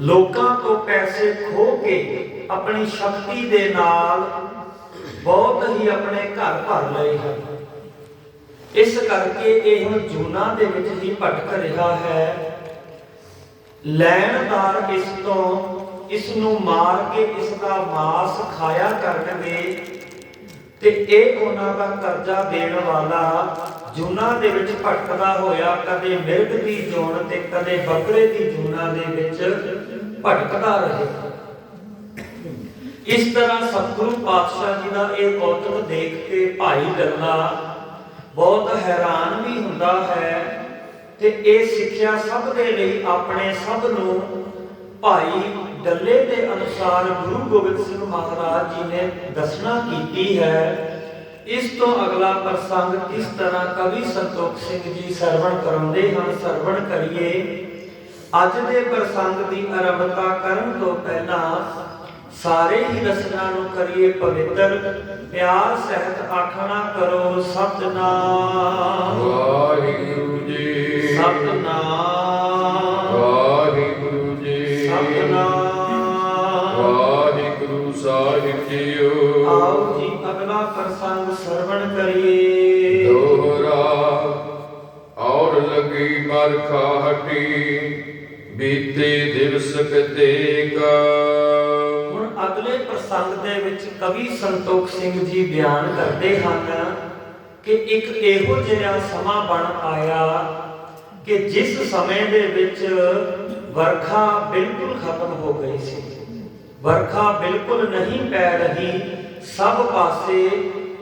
ਲੋਕਾਂ ਤੋਂ ਪੈਸੇ ਖੋ ਕੇ ਆਪਣੀ ਸ਼ਕਤੀ ਦੇ ਨਾਲ ਬਹੁਤ ਹੀ ਆਪਣੇ ਘਰ ਭਰ ਲਏ ਹਨ। ਇਸ ਕਰਕੇ ਇਹ ਹੁਣ ਜੂਨਾ ਦੇ ਵਿੱਚ ਹੀ ਭਟਕ ਰਿਹਾ ਹੈ। ਲੈਣਦਾਰ ਇਸ ਤੋਂ ਇਸ ਨੂੰ ਮਾਰ ਕੇ ਇਸ ਦਾ ਮਾਸ ਖਾਇਆ ਕਰਨਗੇ ਤੇ ਇਹ ਉਹਨਾਂ ਦਾ ਕਰਜ਼ਾ ਦੇਣ ਵਾਲਾ ਜੂਨਾ ਦੇ ਵਿੱਚ ਭਟਕਦਾ ਹੋਇਆ, ਕਦੇ ਮਿਰਗ ਦੀ ਜੂਨ ਤੇ ਕਦੇ ਬੱਕਰੇ ਦੀ ਜੂਨਾ ਦੇ ਵਿੱਚ ਭਟਕਦਾ ਰਹੇ। ਇਸ ਤਰ੍ਹਾਂ ਸਤਿਗੁਰੂ ਪਾਤਸ਼ਾਹ ਜੀ ਦਾ ਇਹ ਕੌਤਕ ਦੇਖ ਕੇ ਭਾਈ ਡੱਲਾ ਬਹੁਤ ਹੈਰਾਨ ਵੀ ਹੁੰਦਾ ਹੈ ਤੇ ਇਹ ਸਿੱਖਿਆ ਸਭ ਦੇ ਲਈ ਆਪਣੇ ਸਭ ਨੂੰ ਭਾਈ ਡੱਲੇ ਦੇ ਅਨੁਸਾਰ ਗੁਰੂ ਗੋਬਿੰਦ ਸਿੰਘ ਮਹਾਰਾਜ ਜੀ ਨੇ ਦੱਸਣਾ ਕੀਤੀ ਹੈ। ਇਸ ਤੋਂ ਅਗਲਾ ਪ੍ਰਸੰਗ ਕਿਸ ਤਰ੍ਹਾਂ ਕਵੀ ਸੰਤੋਖ ਸਿੰਘ ਜੀ ਸਰਵਣ ਕਰਾਉਂਦੇ ਹਨ ਸਰਵਣ ਕਰੀਏ। ਅੱਜ ਦੇ ਪ੍ਰਸੰਗ ਦੀ ਆਰੰਭਤਾ ਕਰਨ ਤੋਂ ਪਹਿਲਾਂ ਸਾਰੇ ਹੀ ਰਸਨਾ ਨੂੰ ਕਰੀਏ ਪਵਿੱਤਰ। ਪਿਆਰ ਸਹਿਤ ਆਖਣਾ ਕਰੋ ਸਤਨਾਮ। ਵਾਹਿਗੁਰੂ ਜੀ। ਸਤਨਾਮ। ਲਗੀ ਬਰਖਾ ਬੀਤੇ ਦਿਵਸ ਕਤੇਕਾ ਹੁਣ ਅਗਲੇ ਪ੍ਰਸੰਗ ਦੇ ਵਿੱਚ ਕਵੀ ਸੰਤੋਖ ਸਿੰਘ ਜੀ ਬਿਆਨ ਕਰਦੇ ਹਨ ਕਿ ਇੱਕ ਇਹੋ ਜਿਹਾ ਸਮਾਂ ਬਣ ਆਇਆ ਕਿ ਜਿਸ ਸਮੇਂ ਦੇ ਵਿੱਚ ਵਰਖਾ ਬਿਲਕੁਲ ਖਤਮ ਹੋ ਗਈ ਸੀ। ਵਰਖਾ ਬਿਲਕੁਲ ਨਹੀਂ ਪੈ ਰਹੀ, ਸਭ ਪਾਸੇ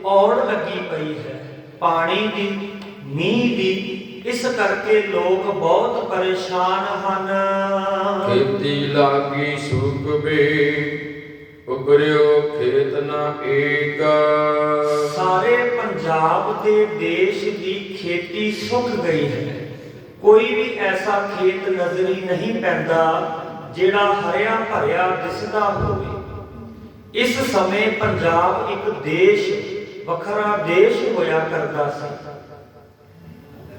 ਔੜ ਲੱਗੀ ਪਈ ਹੈ। ਪਾਣੀ ਦੀ, ਮੀਂਹ ਦੀ ਇਸ ਕਰਕੇ ਲੋਕ ਬਹੁਤ ਪਰੇਸ਼ਾਨ ਹਨ। ਖੇਤੀ ਲਾਗੀ ਸੁਖ ਬੇ ਉਬਰਿਓ ਖੇਤ ਨਾ ਏਕ। ਸਾਰੇ ਪੰਜਾਬ ਦੇ ਦੇਸ਼ ਦੀ ਖੇਤੀ ਸੁੱਕ ਗਈ ਹੈ। ਕੋਈ ਵੀ ਐਸਾ ਖੇਤ ਨਜ਼ਰੀ ਨਹੀਂ ਪੈਂਦਾ ਜਿਹੜਾ ਹਰਿਆ ਭਰਿਆ ਦਿਸਦਾ ਹੋਵੇ। ਇਸ ਸਮੇਂ ਪੰਜਾਬ ਇੱਕ ਦੇਸ਼ ਵੱਖਰਾ ਦੇਸ਼ ਹੋਇਆ ਕਰਦਾ ਸੀ।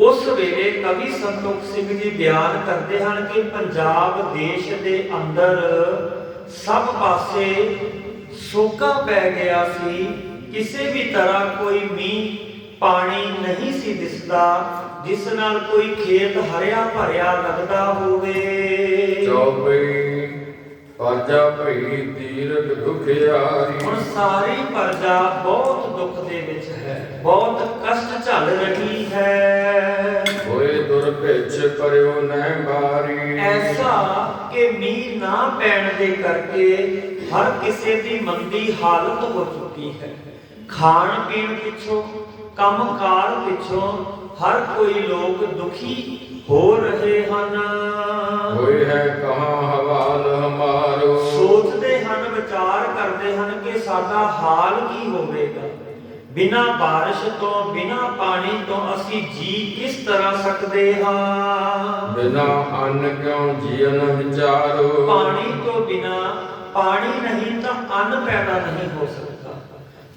ਉਸ ਵੇਲੇ ਕਵੀ ਸੰਤੋਖ ਸਿੰਘ ਜੀ ਬਿਆਨ ਕਰਦੇ ਹਨ ਕਿ ਪੰਜਾਬ ਦੇਸ਼ ਦੇ ਅੰਦਰ ਸਭ ਪਾਸੇ ਸੋਕਾ ਪੈ ਗਿਆ ਸੀ। ਕਿਸੇ ਵੀ ਤਰ੍ਹਾਂ ਕੋਈ ਮੀਂਹ ਪਾਣੀ ਨਹੀਂ ਸੀ ਦਿਸਦਾ ਜਿਸ ਨਾਲ ਕੋਈ ਖੇਤ ਹਰਿਆ ਭਰਿਆ ਲੱਗਦਾ ਹੋਵੇ। ਚੌਪਈ ਪਾਜਾ ਭਈ ਤੀਰਕ ਦੁਖਿਆਰੀ। ਹੁਣ ਸਾਰੀ ਪ੍ਰਜਾ ਬਹੁਤ ਦੁੱਖ ਦੇ ਵਿੱਚ ਹੈ ਬਹੁਤ ਕਸ਼ਟ ਝੱਲ ਰਹੀ ਹੈ। ਦੁਰਭਿਛ ਪਰਿਓ ਨਹਿ ਬਾਰੀ ਐਸਾ ਕਿ ਮੀਂਹ ਨਾ ਪੈਣ ਦੇ ਕਰਕੇ ਹਰ ਕਿਸੇ ਦੀ ਮੰਦੀ ਹਾਲਤ ਹੋ ਚੁੱਕੀ ਹੈ। ਖਾਣ ਪੀਣ ਪਿੱਛੋਂ ਕੰਮਕਾਰ ਪਿੱਛੋਂ ਹਰ ਕੋਈ ਲੋਕ ਦੁਖੀ ਹੋ ਰਹੇ ਹਨ। ਹੋਏ ਹੈ ਕਹਾਂ ਹਵਾਲ ਹਮਾਰੋ। ਸੋਚਦੇ ਹਨ ਵਿਚਾਰ ਕਰਦੇ ਹਨ ਕਿ ਸਾਡਾ ਹਾਲ ਕੀ ਹੋਵੇਗਾ। ਬਿਨਾ ਬਾਰਿਸ਼ ਤੋਂ ਬਿਨਾ ਪਾਣੀ ਤੋਂ ਅਸੀਂ ਜੀ ਕਿਸ ਤਰ੍ਹਾਂ ਸਕਦੇ ਹਾਂ? ਬਿਨਾ ਅੰਨ ਕਿਉ ਜੀਵਨ ਵਿਚਾਰੋ? ਪਾਣੀ ਤੋਂ ਬਿਨਾ ਪਾਣੀ ਨਹੀਂ ਤਾਂ ਅੰਨ ਪੈਦਾ ਨਹੀਂ ਹੋ ਸਕਦਾ।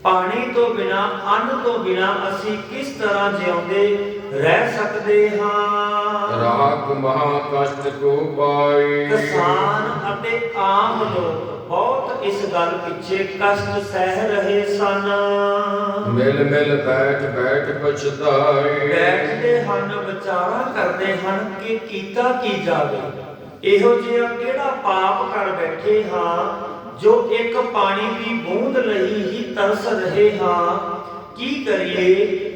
ਪਾਣੀ ਤੋਂ ਬਿਨਾ ਅੰਨ ਤੋਂ ਬਿਨਾ ਅਸੀਂ ਕਿਸ ਤਰ੍ਹਾਂ ਜਿਉਂਦੇ ਰਹਿ ਸਕਦੇ ਹਾਂ? ਰਾਖ ਮਹਾ ਕਸ਼ਟ ਕੋ ਪਾਈ। ਕਿਸਾਨ ਅਤੇ ਆਮ ਲੋਕ ਬਹੁਤ ਇਸ ਗੱਲ ਪਿੱਛੇ ਕਸ਼ਟ ਸਹਿ ਰਹੇ ਸਨ। ਮਿਲ ਮਿਲ ਬੈਠ ਬੈਠ ਪਛਤਾਈ ਬੈਠਦੇ ਹਨ ਵਿਚਾਰਾ ਕਰਦੇ ਹਨ ਕਿ ਕੀਤਾ ਕੀ ਜਾਵੇ। ਇਹੋ ਜਿਹਾ ਕਿਹੜਾ ਪਾਪ ਕਰ ਬੈਠੇ ਹਾਂ ਜੋ ਇੱਕ ਪਾਣੀ ਦੀ ਬੂੰਦ ਲਈ ਹੀ ਤਰਸ ਰਹੇ ਹਾਂ। ਕੀ ਕਰੀਏ?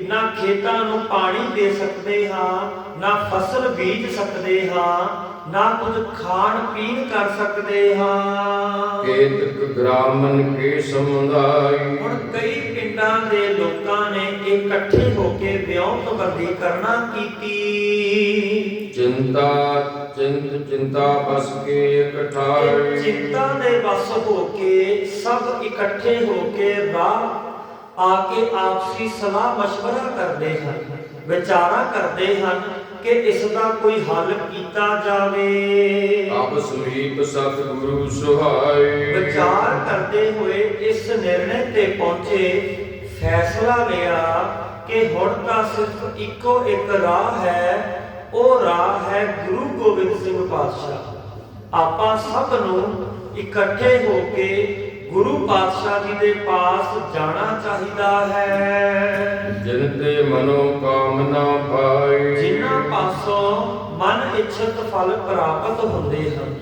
ਨਾ ਖੇਤਾਂ ਨੂੰ ਪਾਣੀ ਦੇ ਸਕਦੇ ਹਾਂ ਨਾ ਫਸਲ ਬੀਜ ਸਕਦੇ ਹਾਂ ਨਾ ਕੁਝ ਖਾਣ ਪੀਣ ਕਰ ਸਕਦੇ ਹਾਂ। ਕੇਤਕ ਗ੍ਰਾਮਨ ਕੇ ਸਮੁਦਾਈ ਹੁਣ ਕਈ ਪਿੰਡਾਂ ਦੇ ਲੋਕਾਂ ਨੇ ਇਕੱਠੇ ਹੋ ਕੇ ਵਿਉਂਤਬੰਦੀ ਕਰਨਾ ਕੀਤੀ। ਚਿੰਤਾ ਚਿੰਤ ਚਿੰਤਾ ਬਸ ਕੇ ਤੇ ਇਕਠਾਈ ਚਿੰਤਾ ਦੇ ਵਸ ਹੋ ਕੇ ਸਭ ਇਕੱਠੇ ਹੋ ਕੇ ਰਾਹ ਆ ਕੇ ਆਪਸੀ ਸਲਾਹ مشورہ ਕਰਦੇ ਹਨ ਵਿਚਾਰਾ ਕਰਦੇ ਹਨ ਕਿ ਇਸ ਦਾ ਕੋਈ ਹੱਲ ਕੀਤਾ ਜਾਵੇ ਆਪ ਸਮੀਪ ਸਤ ਗੁਰੂ ਸੁਹਾਈ ਵਿਚਾਰ ਕਰਦੇ ਹੋਏ ਇਸ ਨਿਰਣੇ ਤੇ ਪਹੁੰਚੇ ਫੈਸਲਾ ਲਿਆ ਕਿ ਹੁਣ ਤਾਂ ਸਿਰਫ ਇੱਕੋ ਇੱਕ ਰਾਹ ਹੈ ਉਹ ਰਾਹ ਹੈ ਗੁਰੂ ਗੋਬਿੰਦ ਸਿੰਘ ਪਾਤਸ਼ਾਹ ਆਪਾਂ ਸਭ ਨੂੰ ਇਕੱਠੇ ਹੋ ਕੇ ਗੁਰੂ ਪਾਤਸ਼ਾਹ ਜੀ ਦੇ ਪਾਸ ਜਾਣਾ ਚਾਹੀਦਾ ਹੈ। ਜਿਨ ਤੇ ਮਨੋ ਕਾਮਨਾ ਪਾਈ ਜਿਨ੍ਹਾਂ ਪਾਸੋਂ ਮਨ ਇੱਛਤ ਫਲ ਪ੍ਰਾਪਤ ਹੁੰਦੇ ਹਨ।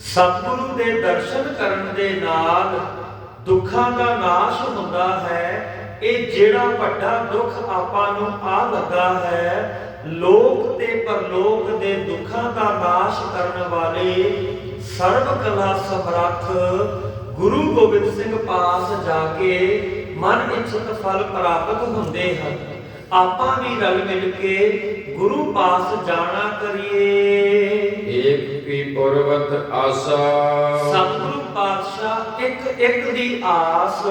ਸਤਿਗੁਰੂ ਦੇ ਦਰਸ਼ਨ ਕਰਨ ਦੇ ਨਾਲ ਦੁੱਖਾਂ ਦਾ ਨਾਸ਼ ਹੁੰਦਾ ਹੈ। ਇਹ ਜਿਹੜਾ ਵੱਡਾ ਦੁੱਖ ਆਪਾਂ ਨੂੰ ਆ ਲੱਗਾ ਹੈ ਲੋਕ ਤੇ ਪਰਲੋਕ ਦੇ ਦੁੱਖਾਂ ਦਾ ਨਾਸ਼ ਕਰਨ ਵਾਲੇ ਸਰਬ ਕਲਾ ਸਮਰੱਥ ਗੁਰੂ ਗੋਬਿੰਦ ਸਿੰਘ ਪਾਸ ਜਾ ਕੇ ਮਨ ਇੱਛਤ ਫਲ ਪ੍ਰਾਪਤ ਹੁੰਦੇ ਹਨ। ਆਪਾਂ ਵੀ ਰਲ ਮਿਲ ਕੇ ਗੁਰੂ ਪਾਸ ਜਾਣਾ ਕਰੀਏ। ਏਕ ਕੀ ਪੁਰਵਤ ਆਸਾ। ਸਤਿਗੁਰੂ ਪਾਤਸ਼ਾਹ ਇੱਕ ਇੱਕ ਦੀ ਆਸ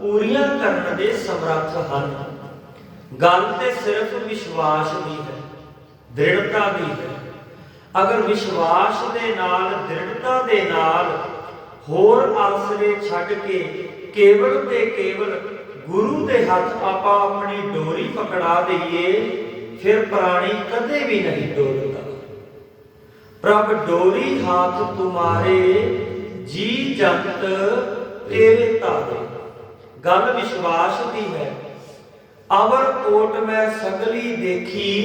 ਪੂਰੀਆਂ ਕਰਨ ਦੇ ਸਮਰੱਥ ਹਨ। ਗੱਲ ਤੇ ਸਿਰਫ ਵਿਸ਼ਵਾਸ ਦੀ ਹੈ ਦ੍ਰਿੜਤਾ ਦੀ ਹੈ। ਅਗਰ ਵਿਸ਼ਵਾਸ ਦੇ ਨਾਲ ਦ੍ਰਿੜਤਾ ਦੇ ਨਾਲ ਹੋਰ ਆਸਰੇ ਛੱਡ ਕੇ ਕੇਵਲ ਤੇ ਕੇਵਲ ਗੁਰੂ ਦੇ ਹੱਥ ਆਪਾਂ ਆਪਣੀ ਡੋਰੀ ਪਕੜਾ ਦਈਏ, ਫਿਰ ਪ੍ਰਾਣੀ ਕਦੇ ਵੀ ਨਹੀਂ ਡੋਲਦਾ। ਪ੍ਰਭ ਡੋਰੀ ਹਾਥ ਤੁਮਾਰੇ, ਜੀ ਜੰਤ ਤੇਰੇ ਤਾਰੇ। ਗੱਲ ਵਿਸ਼ਵਾਸ ਦੀ ਹੈ, ਅਵਰ ਓਟ ਮੈਂ ਸਗਲੀ ਦੇਖੀ,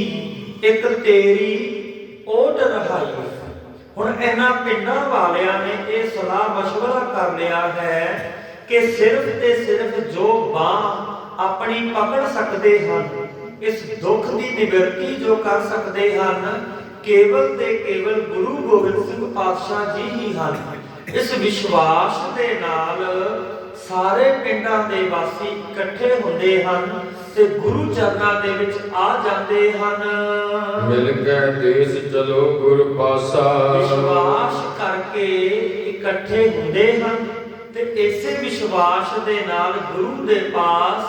ਇੱਕ ਤੇਰੀ ਓਟ ਰਹਾਈ ਹੁਣ ਇਹਨਾਂ ਪਿੰਡਾਂ ਵਾਲਿਆਂ ਨੇ ਇਹ ਸਲਾਹ مشورہ ਕਰ ਲਿਆ ਹੈ ਕਿ ਸਿਰਫ ਤੇ ਸਿਰਫ ਜੋ ਬਾਹ ਆਪਣੀ ਪਕੜ ਸਕਦੇ ਹਨ ਇਸ ਦੁੱਖ ਦੀ ਨਿਵਰਤੀ ਜੋ ਕਰ ਸਕਦੇ ਹਨ ਕੇਵਲ ਤੇ ਕੇਵਲ ਗੁਰੂ ਗੋਬਿੰਦ ਸਿੰਘ ਪਾਤਸ਼ਾਹ ਜੀ ਹੀ ਹਨ ਇਸ ਵਿਸ਼ਵਾਸ ਦੇ ਨਾਲ ਸਾਰੇ ਪਿੰਡਾਂ ਦੇ ਵਾਸੀ ਇਕੱਠੇ ਹੁੰਦੇ ਹਨ ਤੇ ਗੁਰੂ ਚਰਨਾਂ ਦੇ ਵਿੱਚ ਆ ਜਾਂਦੇ ਹਨ। ਮਿਲ ਕੇ ਦੇਸ ਚਲੋ ਗੁਰ ਪਾਸਾ। ਵਿਸ਼ਵਾਸ ਕਰਕੇ ਇਕੱਠੇ ਹੁੰਦੇ ਹਨ ਤੇ ਇਸੇ ਵਿਸ਼ਵਾਸ ਦੇ ਨਾਲ ਗੁਰੂ ਦੇ ਪਾਸ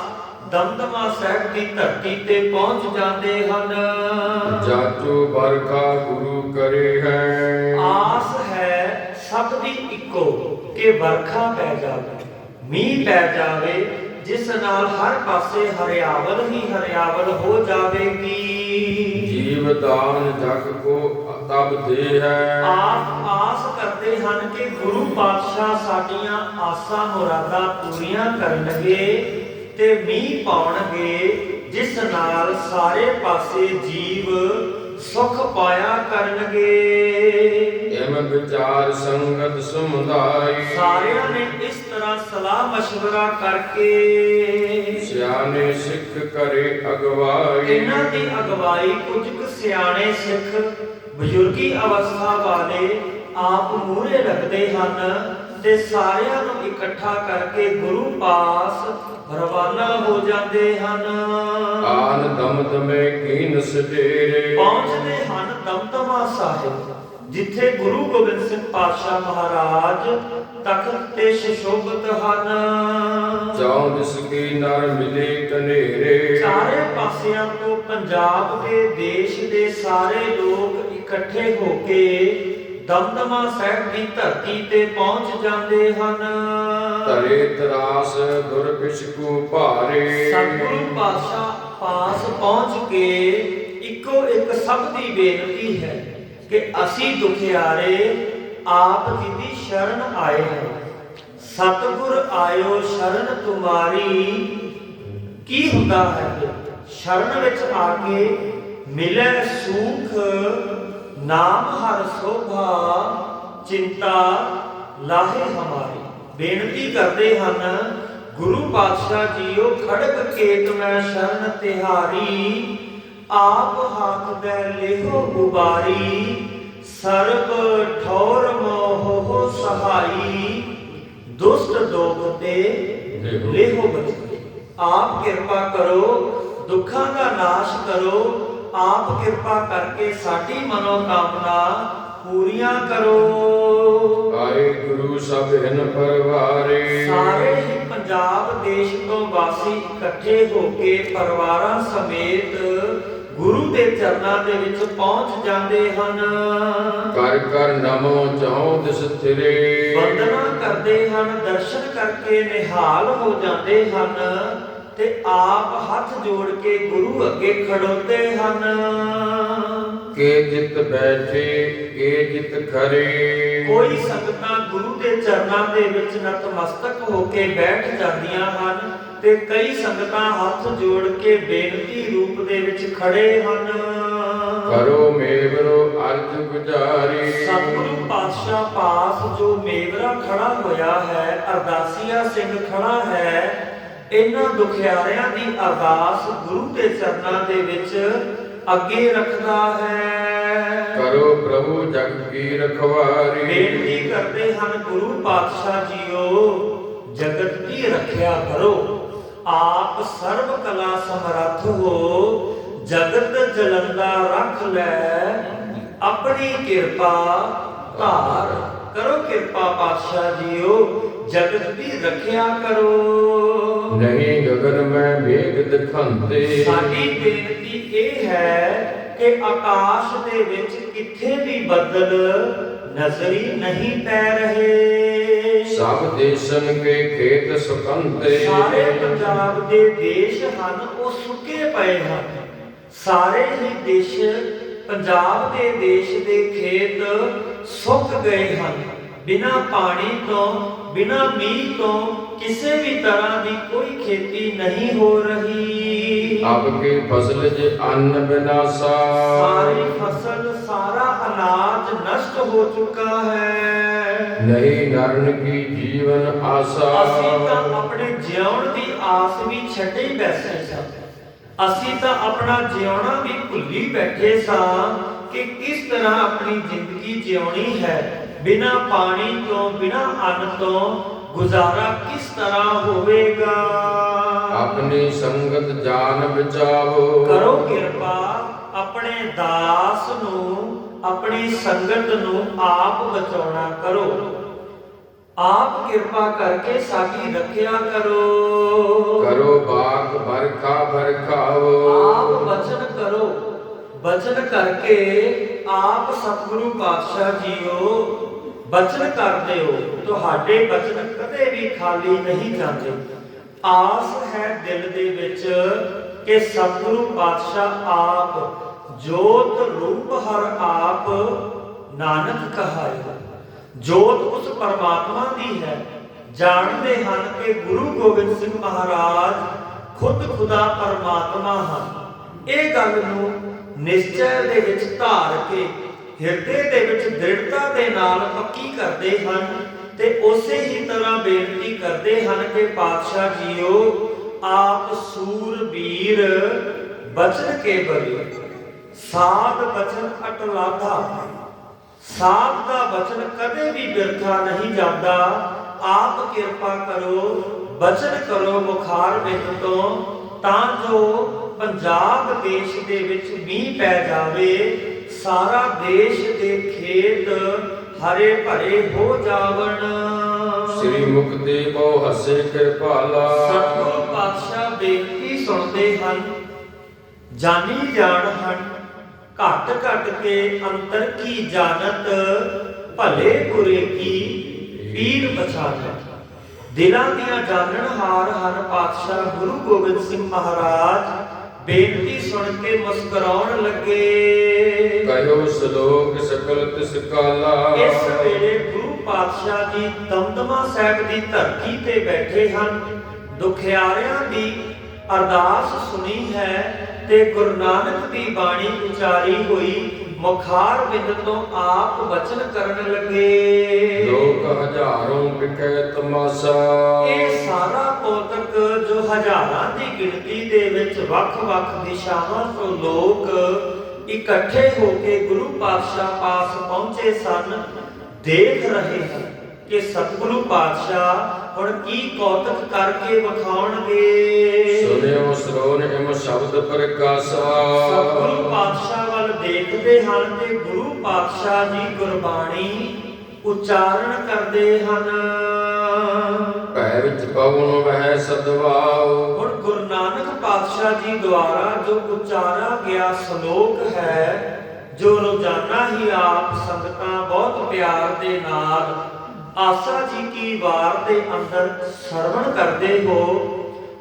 ਦਮਦਮਾ ਸਾਹਿਬ ਦੀ ਧਰਤੀ ਤੇ ਪਹੁੰਚ ਜਾਂਦੇ ਹਨ। ਜਾਚੋ ਬਰਖਾ ਗੁਰੂ ਕਰੇ ਹੈ। ਆਸ ਹੈ ਸਭ ਦੀ ਇੱਕੋ ਕਿ ਵਰਖਾ ਪੈ ਜਾਵੇ। ਮੀਂਹ ਪੈ ਜਾਵੇ ਜਿਸ ਨਾਲ ਹਰ ਪਾਸੇ ਹਰਿਆਵਲ ਹੀ ਹਰਿਆਵਲ ਹੋ ਜਾਵੇਗੀ। ਜੀਵ ਦਾਨ ਜਗ ਕੋ ਤਬ ਦੇ ਹੈ। ਆਪ ਆਸ ਕਰਦੇ ਹਨ ਕਿ ਗੁਰੂ ਪਾਤਸ਼ਾਹ ਸਾਡੀਆਂ ਆਸਾਂ ਮੁਰਾਦਾਂ ਪੂਰੀਆਂ ਕਰਨਗੇ ਤੇ ਮੀਂਹ ਪਾਉਣਗੇ ਜਿਸ ਨਾਲ ਸਾਰੇ ਪਾਸੇ ਜੀਵ ਸੁਖ ਪਾਇਆ ਕਰਨਗੇ। ਐਮ ਵਿਚਾਰ ਸੰਗਤ ਸਮੁਦਾਈ। ਸਾਰਿਆਂ ਨੇ ਇਸ ਤਰ੍ਹਾਂ ਸਲਾਹ مشورہ ਕਰਕੇ ਸਿਆਣੇ ਸਿੱਖ ਕਰੇ ਅਗਵਾਈ ਇਹਨਾਂ ਦੀ ਅਗਵਾਈ ਕੁਝ ਕੁ ਸਿਆਣੇ ਸਿੱਖ ਬਜ਼ੁਰਗੀ ਅਵਸਥਾ ਵਾਲੇ ਆਪ ਮੂਹਰੇ ਰੱਖਦੇ ਹਨ ਤੇ ਸਾਰਿਆਂ ਨੂੰ ਇਕੱਠਾ ਕਰਕੇ ਗੁਰੂ ਪਾਸ ਰਵਾਨਾ ਹੋ ਜਾਂਦੇ ਹਨ ਆਨ ਦਮ ਦਮੇ ਕੀਨ ਸਟੇਰੇ ਪਹੁੰਚਦੇ ਹਨ ਦਮਦਮਾ ਸਾਹਿਬ ਜਿੱਥੇ ਗੁਰੂ ਗੋਬਿੰਦ ਸਿੰਘ ਪਾਤਸ਼ਾਹ ਮਹਾਰਾਜ ਤਖਤ ਤੇ ਸ਼ਸ਼ੋਭਤ ਹਨ। ਚੌਦਸ ਕੀ ਨਰ ਮਿਲੇ ਕਨੇਰੇ ਚਾਰੇ ਪਾਸਿਆਂ ਤੋਂ ਪੰਜਾਬ ਦੇ ਦੇਸ਼ ਦੇ ਸਾਰੇ ਲੋਕ ਇਕੱਠੇ ਹੋ ਕੇ ਦਮਦਮਾ ਸਾਹਿਬ ਦੀ ਧਰਤੀ ਤੇ ਪਹੁੰਚ ਜਾਂਦੇ ਹਨ। ਤਰੇ ਤਰਾਸ ਦੁਰਪਿਸ਼ ਕੋ ਭਾਰੇ। ਸਤਿਗੁਰੂ ਪਾਤਸ਼ਾਹ ਪਾਸ ਪਹੁੰਚ ਕੇ ਇੱਕੋ ਇੱਕ ਸਭ ਦੀ ਬੇਨਤੀ ਹੈ। ਕਿ ਅਸੀਂ ਦੁਖਿਆਰੇ ਆਪ ਜੀ ਦੀ ਸ਼ਰਨ ਆਏ ਹਾਂ। ਸਤਿਗੁਰ ਆਇਓ ਸ਼ਰਨ ਤੁਮਾਰੀ। ਕੀ ਹੁੰਦਾ ਹੈ ਸ਼ਰਨ ਵਿੱਚ ਆ ਕੇ ਮਿਲੇ ਸੁਖ, ਨਾਮ ਹਰ ਸੋਭਾ, ਚਿੰਤਾ ਲਾਹੇ ਹਮਾਰੀ। ਬੇਨਤੀ ਕਰਦੇ ਹਨ, ਗੁਰੂ ਪਾਤਸ਼ਾਹ ਜੀਓ ਖੜਕ ਕੇਤ ਮੈਂ ਸ਼ਰਨ ਤਿਹਾਰੀ। ਆਪ ਹੱਥ ਦੇ ਲਿਹੋ ਉਬਾਰੀ ਸਰਬ ਠੌਰ ਮੋਹ ਸਹਾਈ। ਦੁਸ਼ਟ ਦੋਗ ਤੇ ਲਿਹੋ। ਬਚਾਈ ਆਪ ਕਿਰਪਾ ਕਰੋ ਦੁੱਖਾਂ ਦਾ ਨਾਸ਼ ਕਰੋ। ਆਪ ਕਿਰਪਾ ਕਰਕੇ ਸਾਡੀ ਮਨੋਕਾਮਨਾ ਪੂਰੀਆਂ ਕਰੋ। ਆਏ ਗੁਰੂ ਸਭ ਹਨ ਪਰਵਾਰੇ। ਸਾਰੇ ਹੀ ਪੰਜਾਬ ਦੇਸ਼ ਤੋਂ ਵਾਸੀ ਇਕੱਠੇ ਹੋ ਕੇ ਪਰਿਵਾਰਾਂ ਸਮੇਤ ਗੁਰੂ ਦੇ ਚਰਨਾਂ ਦੇ ਵਿੱਚ ਪਹੁੰਚ ਜਾਂਦੇ ਹਨ। ਕਰ ਕਰ ਨਮੋ ਚਾਉ ਦਿਸ ਥਿਰੇ। ਵੰਦਨਾ ਕਰਦੇ ਹਨ ਦਰਸ਼ਨ ਕਰਕੇ ਨਿਹਾਲ ਹੋ ਜਾਂਦੇ ਹਨ ਤੇ ਆਪ ਹੱਥ ਜੋੜ ਕੇ ਗੁਰੂ ਅੱਗੇ ਖੜੋਤੇ ਹਨ। ਕੇ ਜਿਤ ਬੈਠੇ ਕੇ ਜਿਤ ਖਰੇ। ਕੋਈ ਸੰਗਤਾਂ ਗੁਰੂ ਦੇ ਚਰਨਾਂ ਦੇ ਵਿੱਚ ਨਤਮਸਤਕ ਹੋ ਕੇ ਬੈਠ ਜਾਂਦੀਆਂ ਹਨ। ਤੇ ਕਈ ਸੰਗਤਾਂ ਹੱਥ ਜੋੜ ਕੇ ਬੇਨਤੀ ਰੂਪ ਦੇ ਵਿੱਚ ਖੜੇ ਹਨ। ਕਰੋ ਮੇਵਰੋ ਅਰਜ ਗੁਜਾਰੀ। ਸਤਿਗੁਰੂ ਪਾਤਸ਼ਾਹ ਪਾਸ ਜੋ ਮੇਵਰਾ ਖੜਾ ਹੋਇਆ ਹੈ ਅਰਦਾਸੀਆ ਸਿੰਘ ਖੜਾ ਹੈ ਇਹਨਾਂ ਦੁਖਿਆਰਿਆਂ ਦੀ ਅਰਦਾਸ ਗੁਰੂ ਦੇ ਚਰਨਾਂ ਦੇ ਵਿੱਚ ਅੱਗੇ ਰੱਖਦਾ ਹੈ। ਕਰੋ ਪ੍ਰਭੂ ਜਗ ਕੀ ਰਖਵਾਰੀ। ਬੇਨਤੀ ਕਰਦੇ ਹਨ ਗੁਰੂ ਪਾਤਸ਼ਾਹ ਜੀਓ ਜਗਤ ਦੀ ਰੱਖਿਆ ਕਰੋ। ਆਪ ਸਰਬ ਕਲਾ ਸਮਰੱਥ ਹੋ ਜਗਤ ਜਲੰਦਾ ਰੱਖ ਲੈ ਆਪਣੀ ਕਿਰਪਾ ਧਾਰ ਕਰੋ। ਕਿਰਪਾ ਪਾਤਸ਼ਾਹ ਜੀਓ ਜਗਤ ਦੀ ਰੱਖਿਆ ਕਰੋ। ਨਹੀਂ ਗਗਨ ਮੈਂ ਵੇਗ ਦਿਖਾਂਤੇ ਸਾਡੀ ਬੇਨਤੀ ਇਹ ਹੈ ਕਿ ਆਕਾਸ਼ ਦੇ ਵਿੱਚ ਕਿੱਥੇ ਵੀ ਬੱਦਲ ਨਜ਼ਰੀ ਨਹੀਂ ਪੈ ਰਹੇ। ਸਭ ਦੇਸ਼ਨ ਕੇ ਖੇਤ ਸੁਕੰਤੇ ਸਾਰੇ ਪੰਜਾਬ ਦੇ ਦੇਸ਼ ਹਨ ਉਹ ਸੁੱਕੇ ਪਏ ਹਨ। ਸਾਰੇ ਹੀ ਦੇਸ਼ ਪੰਜਾਬ ਦੇ ਦੇਸ਼ ਦੇ ਖੇਤ ਸੁੱਕ ਗਏ ਹਨ। ਬਿਨਾ ਪਾਣੀ ਤੋਂ ਬਿਨਾ ਮੀਂਹ ਤੋਂ ਕਿਸੇ ਵੀ ਤਰ੍ਹਾਂ ਦੀ ਕੋਈ ਖੇਤੀ ਨਹੀਂ ਹੋ ਰਹੀ। ਅਬ ਕੇ ਫਸਲ ਜ ਅੰਨ ਬਿਨਾਸਾ ਸਾਰੀ। ਫਸਲ ਸਾਰਾ ਅਨਾਜ ਨਸ਼ਟ ਹੋ ਚੁੱਕਾ ਹੈ। ਨਹੀਂ ਨਰਨ ਕੀ ਜੀਵਨ ਆਸਾ। ਅਸੀਂ ਤਾਂ ਆਪਣੇ ਜਿਉਣ ਦੀ ਆਸ ਵੀ ਛੱਡੇ ਬੈਠੇ ਸਾਂ। ਅਸੀਂ ਤਾਂ ਆਪਣਾ ਜਿਉਣਾ ਵੀ ਭੁੱਲੀ ਬੈਠੇ ਸਾਂ ਕਿ ਕਿਸ ਤਰ੍ਹਾਂ ਆਪਣੀ ਜ਼ਿੰਦਗੀ ਜਿਉਣੀ ਹੈ। ਬਿਨਾ ਪਾਣੀ ਤੋਂ ਬਿਨਾ ਅੰਨ ਤੋਂ ਗੁਜ਼ਾਰਾ ਕਿਸ ਤਰ੍ਹਾਂ ਹੋਵੇਗਾ? ਆਪਣੀ ਸੰਗਤ ਜਾਨ ਬਚਾਵੋ। ਕਰੋ ਕਿਰਪਾ ਆਪਣੇ ਦਾਸ ਨੂੰ ਆਪਣੀ ਸੰਗਤ ਨੂੰ ਆਪ ਬਚਾਉਣਾ ਕਰੋ। ਆਪ ਕਿਰਪਾ ਕਰਕੇ ਸਾਡੀ ਰੱਖਿਆ ਕਰੋ। ਕਰੋ ਬਾਗ ਬਰਖਾ ਬਰਖਾਵੋ ਆਪ ਬਚਨ ਕਰੋ। ਬਚਨ ਕਰਕੇ ਆਪ ਸਤਿਗੁਰੂ ਪਾਤਸ਼ਾਹ ਜੀਓ। ਬਚਨ ਕਰਦੇ ਹੋ ਤੁਹਾਡੇ ਬਚਨ ਕਦੇ ਵੀ ਖਾਲੀ ਨਹੀਂ ਜਾਂਦੇ। ਆਸ ਹੈ ਦਿਲ ਦੇ ਵਿੱਚ ਕਿ ਸਤਿਗੁਰੂ ਪਾਤਸ਼ਾਹ ਆਪ ਜੋਤ ਰੂਪ ਹਰ ਆਪ ਨਾਨਕ ਕਹਾਇਆ ਜੋਤ ਉਸ ਪਰਮਾਤਮਾ ਦੀ ਹੈ। ਜਾਣਦੇ ਹਨ ਕਿ ਗੁਰੂ ਗੋਬਿੰਦ ਸਿੰਘ ਮਹਾਰਾਜ ਖੁਦ ਖੁਦਾ ਪਰਮਾਤਮਾ ਹਨ। ਇਹ ਗੱਲ ਨੂੰ ਨਿਸ਼ਚੈ ਦੇ ਵਿੱਚ ਧਾਰ ਕੇ ਹਿਰਦੇ ਦੇ ਵਿੱਚ ਦ੍ਰਿੜਤਾ ਦੇ ਨਾਲ ਪੱਕੀ ਕਰਦੇ ਹਨ। ਤੇ ਉਸੇ ਹੀ ਤਰ੍ਹਾਂ ਬੇਨਤੀ ਕਰਦੇ ਹਨ ਕਿ ਪਾਤਸ਼ਾਹ ਜੀਓ, ਆਪ ਸੂਰਬੀਰ ਬਚਨ ਕੇ ਬਰੀ ਸਾਧ ਬਚਨ ਅਟਲਾਧਾ। ਸਾਧ ਦਾ ਬਚਨ ਕਦੇ ਵੀ ਬਿਰਥਾ ਨਹੀਂ ਜਾਂਦਾ। ਆਪ ਕਿਰਪਾ ਕਰੋ, ਬਚਨ ਕਰੋ ਮੁਖਾਰ ਵਿੱਚ ਤੋਂ, ਤਾਂ ਜੋ ਪੰਜਾਬ ਦੇਸ਼ ਦੇ ਵਿੱਚ ਮੀਂਹ ਪੈ ਜਾਵੇ, ਸਾਰਾ ਦੇਸ਼ ਦੇ ਖੇਤ ਹਰੇ ਭਰੇ ਹੋ ਜਾਵਣ। ਸ੍ਰੀ ਮੁਕਤੀ ਮੋ ਹਸੇ ਕਿਰਪਾਲਾ। ਸਤਿਗੁਰੂ ਪਾਤਸ਼ਾਹ ਬੇਨਤੀ ਸੁਣਦੇ ਹਨ ਜਾਣੀ ਜਾਣ ਹਨ ਘਟ ਘਟ ਕੇ ਅੰਤਰ ਕੀ ਜਾਣਤ ਭਲੇ ਬੁਰੇ ਕੀ ਪੀਰ ਪਛਾਨਤ ਦਿਲਾਂ ਦੀਆਂ ਜਾਣਨ ਹਾਰ ਹਨ ਪਾਤਸ਼ਾਹ ਗੁਰੂ ਗੋਬਿੰਦ ਸਿੰਘ ਮਹਾਰਾਜ। ਬੇਨਤੀ ਸੁਣ ਕੇ ਮੁਸਕਰਾਉਣ ਲੱਗੇ। ਕਹਿਓ ਸ਼ਲੋਕ ਸਕਲ ਤਿਸ ਕਾਲਾ। ਇਸ ਵੇਲੇ ਗੁਰੂ ਪਾਤਸ਼ਾਹ ਜੀ ਦਮਦਮਾ ਸਾਹਿਬ ਦੀ ਧਰਤੀ ਤੇ ਬੈਠੇ ਹਨ। ਦੁਖਿਆਰਿਆਂ ਦੀ ਅਰਦਾਸ ਸੁਣੀ ਹੈ ਤੇ ਗੁਰੂ ਨਾਨਕ ਦੀ ਬਾਣੀ ਉਚਾਰੀ ਹੋਈ ਮੁਖਾਰ ਬਿੰਦ ਤੋਂ ਆਪ ਬਚਨ ਕਰਨ ਲੱਗੇ। ਲੋਕ ਹਜ਼ਾਰੋਂ ਵਿਖੇ ਤਮਾਸ਼ਾ। ਇਹ ਸਾਰਾ ਕੋਤਕ ਜੋ ਹਜ਼ਾਰਾਂ ਦੀ ਗਿਣਤੀ ਦੇ ਵਿੱਚ ਵੱਖ-ਵੱਖ ਦਿਸ਼ਾਵਾਂ ਤੋਂ ਲੋਕ ਇਕੱਠੇ ਹੋ ਕੇ ਗੁਰੂ ਪਾਤਸ਼ਾਹ ਪਾਸ ਪਹੁੰਚੇ ਸਨ ਦੇਖ ਰਹੇ ਹਨ ਕਿ ਸਤਿਗੁਰੂ ਪਾਤਸ਼ਾਹ ਹੁਣ ਕੀ ਕੌਤਕ ਕਰਕੇ ਵਿਖਾਉਣਗੇ। ਸੁਨਿਓ ਸਰੋਨ ਇਮ ਸ਼ਬਦ ਪ੍ਰਕਾਸ਼ਾ। ਸਤਿਗੁਰੂ ਪਾਤਸ਼ਾਹ ਵੱਲ ਦੇਖਦੇ ਹਨ ਤੇ ਗੁਰੂ ਪਾਤਸ਼ਾਹ ਜੀ ਗੁਰਬਾਣੀ ਉਚਾਰਨ ਕਰਦੇ ਹਨ। ਭੈ ਵਿੱਚ ਪਵਨ ਵਹਿ ਸਦਵਾਓ ਹੁਣ ਗੁਰੂ ਨਾਨਕ ਪਾਤਸ਼ਾਹ ਜੀ ਦੁਆਰਾ ਜੋ ਉਚਾਰਾ ਗਿਆ ਸ਼ਲੋਕ ਹੈ ਜੋ ਰੋਜ਼ਾਨਾ ਹੀ ਆਪ ਸੰਗਤਾਂ ਬਹੁਤ ਪਿਆਰ ਦੇ ਨਾਲ ਆਸਾ ਜੀ ਕੀ ਵਾਰ ਦੇ ਅੰਦਰ ਸਰਵਣ ਕਰਦੇ ਹੋ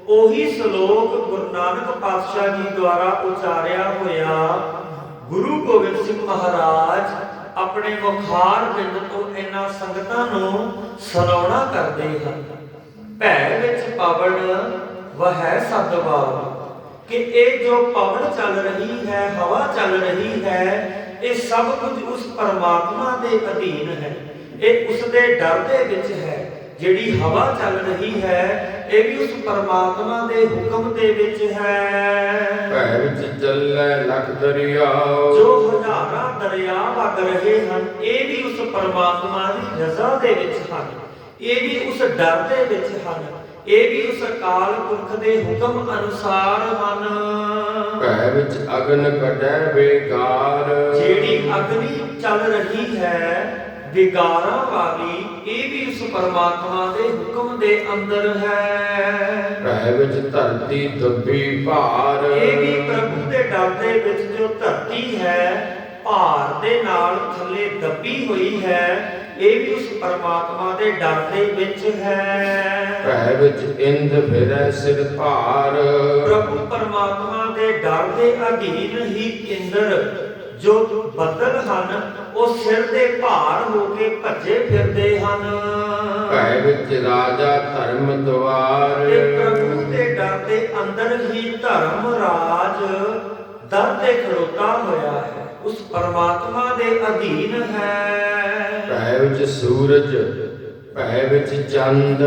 ਉਹੀ ਸ਼ਲੋਕ ਗੁਰੂ ਨਾਨਕ ਪਾਤਸ਼ਾਹ ਜੀ ਦੁਆਰਾ ਉਚਾਰਿਆ ਹੋਇਆ ਗੁਰੂ ਗੋਬਿੰਦ ਸਿੰਘ ਮਹਾਰਾਜ ਆਪਣੇ ਮੁਖਾਰ ਪਿੰਡ ਤੋਂ ਇਹਨਾਂ ਸੰਗਤਾਂ ਨੂੰ ਸੁਣਾਉਣਾ ਕਰਦੇ ਹਨ। ਭੈ ਵਿੱਚ ਪਵਨ, ਵਹਿ ਸਤਵਾਰ ਕਿ ਇਹ ਜੋ ਪਵਨ ਚੱਲ ਰਹੀ ਹੈ, ਹਵਾ ਚੱਲ ਰਹੀ ਹੈ, ਇਹ ਸਭ ਕੁਝ ਉਸ ਪਰਮਾਤਮਾ ਦੇ ਅਧੀਨ ਹੈ। ਇਹ ਉਸ ਦੇ ਡਰ ਦੇ ਵਿੱਚ ਹੈ। ਜਿਹੜੀ ਹਵਾ ਚੱਲ ਰਹੀ ਹੈ ਇਹ ਵੀ ਉਸ ਪਰਮਾਤਮਾ ਦੇ ਹੁਕਮ ਦੇ ਵਿੱਚ ਹੈ। ਭੈ ਵਿੱਚ ਚੱਲੈ ਲਖ ਦਰਿਆਓ ਜੋ ਹਜ਼ਾਰਾਂ ਦਰਿਆ ਵਗ ਰਹੇ ਹਨ ਇਹ ਵੀ ਉਸ ਪਰਮਾਤਮਾ ਦੀ ਰਜ਼ਾ ਦੇ ਵਿੱਚ ਹਨ। ਇਹ ਵੀ ਉਸ ਡਰ ਦੇ ਵਿੱਚ ਹਨ। ਇਹ ਵੀ ਉਸ ਅਕਾਲ ਪੁਰਖ ਦੇ ਹੁਕਮ ਅਨੁਸਾਰ ਹਨ। ਭੈ ਵਿੱਚ ਅਗਨ ਕਟੈ ਬੇਕਾਰ। ਜਿਹੜੀ ਅਗਨੀ ਚੱਲ ਰਹੀ ਹੈ ਵਿਗਾਰਾਂ ਵਾਲੀ ਇਹ ਵੀ ਉਸ ਪਰਮਾਤਮਾ ਦੇ ਹੁਕਮ ਦੇ ਅੰਦਰ ਹੈ। ਭੈ ਵਿੱਚ ਧਰਤੀ ਦੱਬੀ ਭਾਰ। ਇਹ ਵੀ ਪ੍ਰਭੂ ਦੇ ਡਰ ਦੇ ਵਿੱਚ ਜੋ ਧਰਤੀ ਹੈ ਭਾਰ ਦੇ ਨਾਲ ਥੱਲੇ ਦੱਬੀ ਹੋਈ ਹੈ ਇਹ ਵੀ ਉਸ ਪਰਮਾਤਮਾ ਦੇ ਡਰ ਦੇ ਵਿੱਚ ਹੈ। ਭੈ ਵਿੱਚ ਇੰਦ ਫਿਰੈ ਸਿਰ ਭਾਰ। ਪ੍ਰਭੂ ਪਰਮਾਤਮਾ ਦੇ ਡਰ ਦੇ ਅਧੀਨ ਹੀ ਇੰਦਰ ਜੋ ਬੱਦਲ ਹਨ ਉਹ ਸਿਰ ਦੇ ਭਾਰ ਹੋ ਕੇ ਭੱਜੇ ਫਿਰਦੇ ਹਨ। ਭੈ ਵਿੱਚ ਰਾਜਾ ਧਰਮ ਦਵਾਰ ਤੇ ਪ੍ਰਭੂ ਦੇ ਡਰ ਦੇ ਅੰਦਰ ਹੀ ਧਰਮ ਰਾਜ ਦਰ ਤੇ ਖੜੋਤਾ ਹੋਇਆ ਹੈ। ਉਸ ਪਰਮਾਤਮਾ ਦੇ ਅਧੀਨ ਹੈ। ਭੈ ਵਿੱਚ ਸੂਰਜ ਭੈ ਵਿੱਚ ਚੰਦ।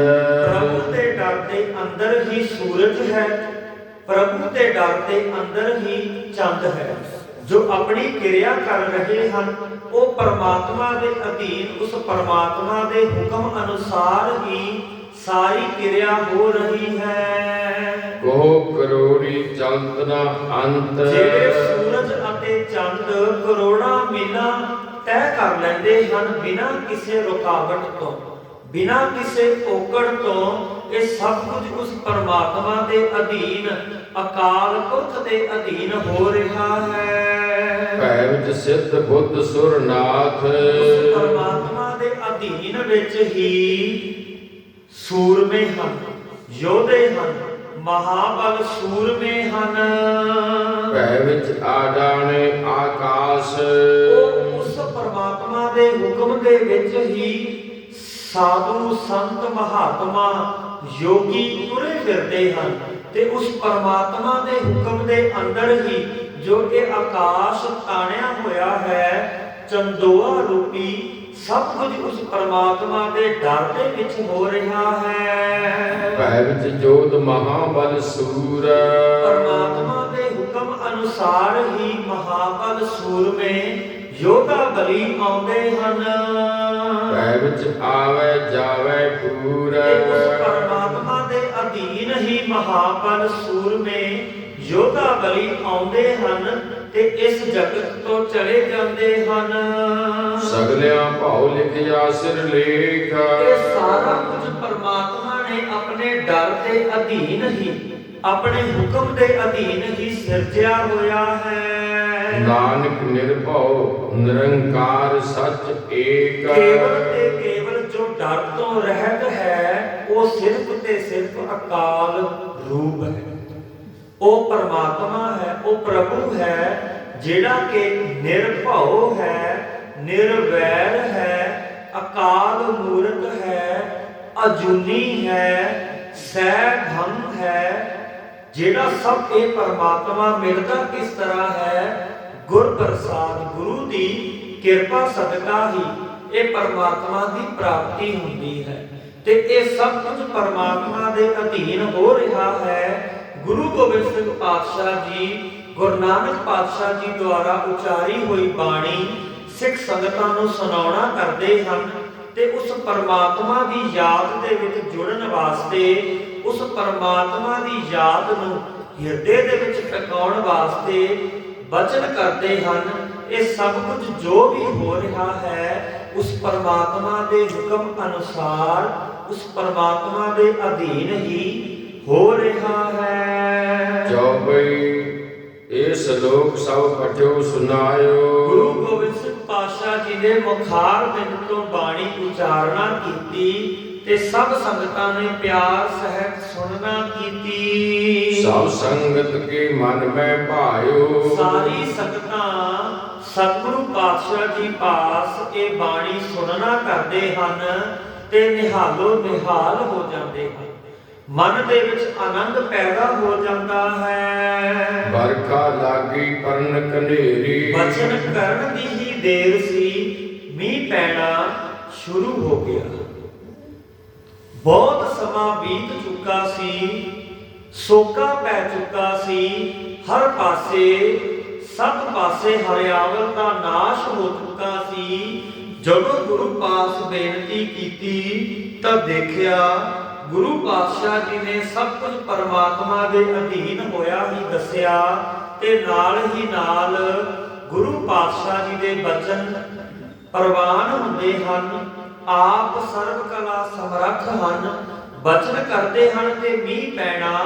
ਪ੍ਰਭੂ ਦੇ ਡਰ ਦੇ ਅੰਦਰ ਹੀ ਸੂਰਜ ਹੈ। ਪ੍ਰਭੂ ਦੇ ਡਰ ਦੇ ਅੰਦਰ ਹੀ ਚੰਦ ਹੈ। ਜੋ ਆਪਣੀ ਕਿਰਿਆ ਕਰ ਰਹੇ ਹਨ ਉਹ ਪਰਮਾਤਮਾ ਦੇ ਅਧੀਨ ਉਸ ਪਰਮਾਤਮਾ ਦੇ ਹੁਕਮ ਅਨੁਸਾਰ ਹੀ ਸਾਰੀ ਕਿਰਿਆ ਹੋ ਰਹੀ ਹੈ। ਕੋ ਕਰੋੜੀ ਚਲਤ ਨਾ ਅੰਤ। ਜਿਹੜੇ ਸੂਰਜ ਅਤੇ ਚੰਦ ਕਰੋੜਾਂ ਮੀਲਾਂ ਤੈਅ ਕਰ ਲੈਂਦੇ ਹਨ ਬਿਨਾਂ ਕਿਸੇ ਰੁਕਾਵਟ ਤੋਂ। ਬਿਨਾਂ ਕਿਸੇ ਔਕੜ ਤੋਂ ਇਹ ਸਭ ਕੁਝ ਉਸ ਪਰਮਾਤਮਾ ਦੇ ਅਧੀਨ ਅਕਾਲ ਪੁਰਖ ਦੇ ਅਧੀਨ ਹੋ ਰਿਹਾ ਹੈ। ਭੈ ਵਿੱਚ ਸਿੱਧ ਬੁੱਧ ਸੁਰਨਾਥ। ਉਸ ਪਰਮਾਤਮਾ ਦੇ ਅਧੀਨ ਵਿੱਚ ਹੀ ਸੂਰਮੇ ਹਨ ਯੋਧੇ ਹਨ ਮਹਾਬਲ ਸੂਰਮੇ ਹਨ। ਭੈ ਵਿੱਚ ਆਡਾਣੇ ਆਕਾਸ਼। ਉਹ ਉਸ ਪਰਮਾਤਮਾ ਦੇ ਹੁਕਮ ਦੇ ਵਿੱਚ ਹੀ ਸਾਧੂ ਸੰਤ ਮਹਾਤਮਾ ਯੋਗੀ ਤੁਰੇ ਫਿਰਦੇ ਹਨ ਤੇ ਉਸ ਪਰਮਾਤਮਾ ਦੇ ਹੁਕਮ ਦੇ ਅੰਦਰ ਹੀ ਜੋ ਇਹ ਆਕਾਸ਼ ਤਾਣਿਆ ਹੋਇਆ ਹੈ ਚੰਦੋਆ ਰੂਪੀ ਸਭ ਕੁਝ ਉਸ ਪਰਮਾਤਮਾ ਦੇ ਡਰ ਦੇ ਵਿੱਚ ਹੋ ਰਿਹਾ ਹੈ। ਭੈ ਵਿੱਚ ਜੋਤ ਮਹਾਬਲ ਸੂਰ। ਪਰਮਾਤਮਾ ਦੇ ਹੁਕਮ ਅਨੁਸਾਰ ਹੀ ਮਹਾਬਲ ਸੂਰਮੇ ਯੋਧਾ ਬਲੀ ਆਉਂਦੇ ਹਨ। ਭੈ ਵਿੱਚ ਆਵੇ ਜਾਵੇ ਪੂਰ ਉਸ ਪਰਮਾਤਮਾ ਦੇ ਅਧੀਨ ਹੀ ਮਹਾਬਲ ਸੂਰਮੇ ਯੋਧਾ ਬਲੀ ਆਉਂਦੇ ਹਨ ਤੇ ਇਸ ਜਗਤ ਤੋਂ ਚਲੇ ਜਾਂਦੇ ਹਨ। ਸਗਲਿਆਂ ਭਾਉ ਲਿਖਿਆ ਸਿਰ ਲੇਖ। ਇਹ ਸਾਰਾ ਕੁਝ ਪਰਮਾਤਮਾ ਨੇ ਆਪਣੇ ਡਰ ਦੇ ਅਧੀਨ ਹੀ ਆਪਣੇ ਹੁਕਮ ਦੇ ਅਧੀਨ ਹੀ ਸਿਰਜਿਆ ਹੋਇਆ ਹੈ। ਨਾਨਕ ਨਿਰਭਉ ਨਿਰੰਕਾਰ ਸੱਚ ਏਕ। ਕੇਵਲ ਤੇ ਕੇਵਲ ਜੋ ਡਰ ਤੋਂ ਰਹਿਤ ਹੈ, ਉਹ ਸਿਰਫ ਤੇ ਸਿਰਫ ਅਕਾਲ ਰੂਪ ਹੈ। ਉਹ ਪਰਮਾਤਮਾ ਹੈ, ਉਹ ਪ੍ਰਭੂ ਹੈ, ਜਿਹੜਾ ਕਿ ਨਿਰਭਉ ਹੈ, ਨਿਰਵੈਰ ਹੈ, ਅਕਾਲ ਮੂਰਤ ਹੈ, ਅਜੂਨੀ ਹੈ ਸੈਭੰ ਹੈ, ਜਿਹੜਾ ਸਭ ਇਹ ਪਰਮਾਤਮਾ ਮਿਲਦਾ ਕਿਸ ਤਰ੍ਹਾਂ ਹੈ ਗੁਰ ਪ੍ਰਸਾਦ ਗੁਰੂ ਦੀ ਕਿਰਪਾ ਸਦਕਾ ਹੀ ਇਹ ਪਰਮਾਤਮਾ ਦੀ ਪ੍ਰਾਪਤੀ ਹੁੰਦੀ ਹੈ। ਤੇ ਇਹ ਸਭ ਕੁਝ ਪਰਮਾਤਮਾ ਦੇ ਅਧੀਨ ਹੋ ਰਿਹਾ ਹੈ। ਗੁਰੂ ਗੋਬਿੰਦ ਸਿੰਘ ਪਾਤਸ਼ਾਹ ਜੀ, ਗੁਰੂ ਨਾਨਕ ਪਾਤਸ਼ਾਹ ਜੀ ਦੁਆਰਾ ਉਚਾਰੀ ਹੋਈ ਬਾਣੀ ਸਿੱਖ ਸੰਗਤਾਂ ਨੂੰ ਸੁਣਾਉਣਾ ਕਰਦੇ ਹਨ ਤੇ ਉਸ ਪਰਮਾਤਮਾ ਦੀ ਯਾਦ ਦੇ ਵਿੱਚ ਜੁੜਨ ਵਾਸਤੇ ਉਸ ਪਰਮਾਤਮਾ ਦੀ ਯਾਦ ਨੂੰ ਹਿਰਦੇ ਦੇ ਵਿੱਚ ਟਿਕਾਉਣ ਵਾਸਤੇ ਬਚਨ ਕਰਦੇ ਹਨ ਇਹ ਸਭ ਕੁਝ ਜੋ ਵੀ ਹੋ ਰਿਹਾ ਹੈ ਉਸ ਪਰਮਾਤਮਾ ਦੇ ਹੁਕਮ ਅਨੁਸਾਰ ਉਸ ਪਰਮਾਤਮਾ ਦੇ ਅਧੀਨ ਹੀ ਹੋ ਰਿਹਾ ਹੈ। ਚੌਬਈ ਇਹ ਸ਼ਲੋਕ ਸਭ ਪਠਿਓ ਸੁਨਾਇਓ ਗੁਰੂ ਗੋਬਿੰਦ ਸਿੰਘ ਪਾਤਸ਼ਾਹ ਜੀ ਨੇ ਮੁਖਾਰ ਬਿੰਦ ਤੋਂ ਬਾਣੀ ਉਚਾਰਨਾ ਕੀਤੀ। ਤੇ ਸਭ ਸੰਗਤਾਂ ਨੇ ਪਿਆਰ ਸਹਿਤ ਸੁਣਨਾ ਕੀਤੀ। ਸਭ ਸੰਗਤ ਕੇ ਮਨ ਮੈਂ ਭਾਇਓ। ਸਾਰੀ ਸੰਗਤਾਂ ਸਤਿਗੁਰੂ ਪਾਤਸ਼ਾਹ ਜੀ ਪਾਸ ਇਹ ਬਾਣੀ ਸੁਣਨਾ ਕਰਦੇ ਹਨ ਤੇ ਨਿਹਾਲੋ ਨਿਹਾਲ ਹੋ ਜਾਂਦੇ ਹਨ। ਮਨ ਦੇ ਵਿੱਚ ਆਨੰਦ ਪੈਦਾ ਹੋ ਜਾਂਦਾ ਹੈ। ਵਰਖਾ ਲਾਗੀ ਪਰਨ ਕਨੇਰੀ। ਬਚਨ ਕਰਨ ਦੀ ਹੀ ਦੇਰ ਸੀ ਮੀਂਹ ਪੈਣਾ ਸ਼ੁਰੂ ਹੋ ਗਿਆ। ਬਹੁਤ ਸਮਾਂ ਬੀਤ ਚੁੱਕਾ ਸੀ, ਸੋਕਾ ਪੈ ਚੁੱਕਾ ਸੀ, ਹਰ ਪਾਸੇ, ਸਭ ਪਾਸੇ ਹਰਿਆਵਲ ਦਾ ਨਾਸ਼ ਹੋ ਚੁੱਕਾ ਸੀ। ਜਦੋਂ ਗੁਰੂ ਪਾਸ ਬੇਨਤੀ ਕੀਤੀ, ਤਾਂ ਦੇਖਿਆ ਗੁਰੂ ਪਾਤਸ਼ਾਹ ਜੀ ਨੇ ਸਭ ਕੁਝ ਪਰਮਾਤਮਾ ਦੇ ਅਧੀਨ ਹੋਇਆ ਹੀ ਦੱਸਿਆ ਤੇ ਨਾਲ ਹੀ ਨਾਲ ਗੁਰੂ ਪਾਤਸ਼ਾਹ ਜੀ ਦੇ ਬਚਨ ਪ੍ਰਵਾਨ ਹੁੰਦੇ ਹਨ। ਆਪ ਸਰਬ ਕਲਾ ਸਮਰੱਥ ਹਨ ਬਚਨ ਕਰਦੇ ਹਨ ਤੇ ਮੀਂਹ ਪੈਣਾ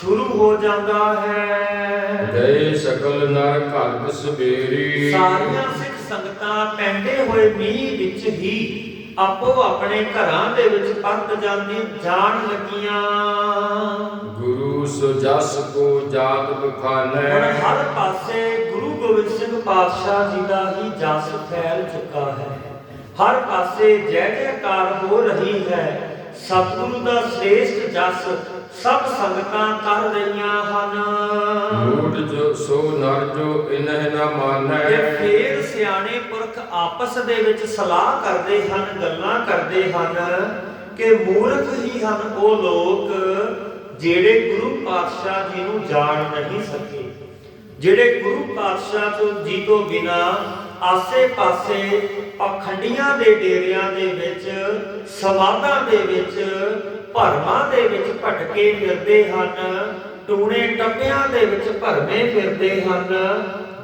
ਸ਼ੁਰੂ ਹੋ ਜਾਂਦਾ ਹੈ। ਗਏ ਸਕਲ ਨਰ ਘਰ ਸਵੇਰੀ। ਸਾਰੀਆਂ ਸਿੱਖ ਸੰਗਤਾਂ ਪੈਂਦੇ ਹੋਏ ਮੀਂਹ ਵਿੱਚ ਹੀ ਆਪੋ ਆਪਣੇ ਘਰਾਂ ਦੇ ਵਿੱਚ ਪਰਤ ਜਾਂਦੀ ਜਾਣ ਲੱਗੀਆਂ। ਗੁਰੂ ਸੋ ਜਸ ਕੋ ਜਾਤ ਬਖਾਨੈ। ਹਰ ਪਾਸੇ ਗੁਰੂ ਗੋਬਿੰਦ ਸਿੰਘ ਪਾਤਸ਼ਾਹ ਜੀ ਦਾ ਹੀ ਜਸ ਫੈਲ ਚੁੱਕਾ ਹੈ। ਹਰ ਪਾਸੇ ਜੈ ਜੈਕਾਰ ਹੋ ਰਹੀ ਹੈ। ਸਤਿਗੁਰੂ ਦਾ ਸ੍ਰੇਸ਼ਟ ਜਸ ਸਭ ਸੰਗਤਾਂ ਕਰ ਰਹੀਆਂ ਹਨ। ਮੂਡ ਜੋ ਸੋ ਨਰ ਜੋ ਇਨਹਿ ਨਾ ਮਾਨੈ। ਫੇਰ ਸਿਆਣੇ ਪੁਰਖ ਆਪਸ ਦੇ ਵਿੱਚ ਸਲਾਹ ਕਰਦੇ ਹਨ ਗੱਲਾਂ ਕਰਦੇ ਹਨ ਕਿ ਮੂਰਖ ਹੀ ਹਨ ਉਹ ਲੋਕ ਜਿਹੜੇ ਗੁਰੂ ਪਾਤਸ਼ਾਹ ਜੀ ਨੂੰ ਜਾਣ ਨਹੀਂ ਸਕੇ। ਜਿਹੜੇ ਗੁਰੂ ਪਾਤਸ਼ਾਹ ਤੋਂ ਜੀ ਤੋਂ ਬਿਨਾ ਆਸੇ-ਪਾਸੇ ਪਖੰਡੀਆਂ ਦੇ ਡੇਰਿਆਂ ਦੇ ਵਿੱਚ, ਸਮਾਧਾਂ ਦੇ ਵਿੱਚ, ਭਰਮਾਂ ਦੇ ਵਿੱਚ ਭਟਕੇ ਫਿਰਦੇ ਹਨ, ਟੂਣੇ ਟੱਪਿਆਂ ਦੇ ਵਿੱਚ ਭਰਮੇ ਫਿਰਦੇ ਹਨ,